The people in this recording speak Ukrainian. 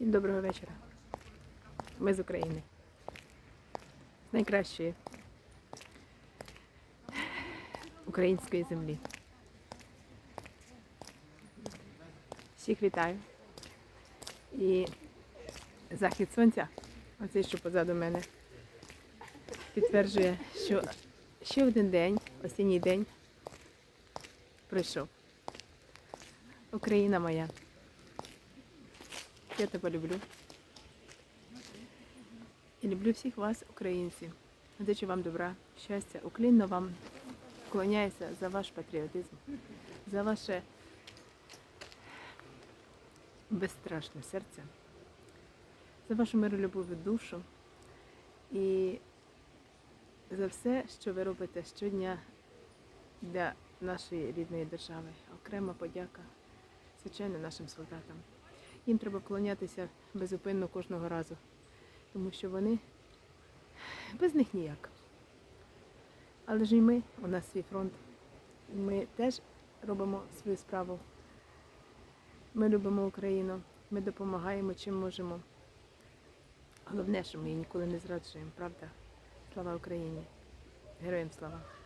Всім доброго вечора. Ми з України. З найкращої української землі. Всіх вітаю. І захід сонця, оцей, що позаду мене, підтверджує, що ще один день, осінній день, пройшов. Україна моя. Я тебе люблю. І люблю всіх вас, українців. Зичу вам добра, щастя, уклінно вам вклоняюся за ваш патріотизм, за ваше безстрашне серце, за вашу миролюбову душу і за все, що ви робите щодня для нашої рідної держави. Окрема подяка, звичайно, нашим солдатам. Їм треба вклонятися безупинно кожного разу, тому що вони без них ніяк. Але ж і ми, у нас свій фронт, ми теж робимо свою справу. Ми любимо Україну, ми допомагаємо чим можемо. Головне, що ми її ніколи не зраджуємо, правда? Слава Україні! Героям слава!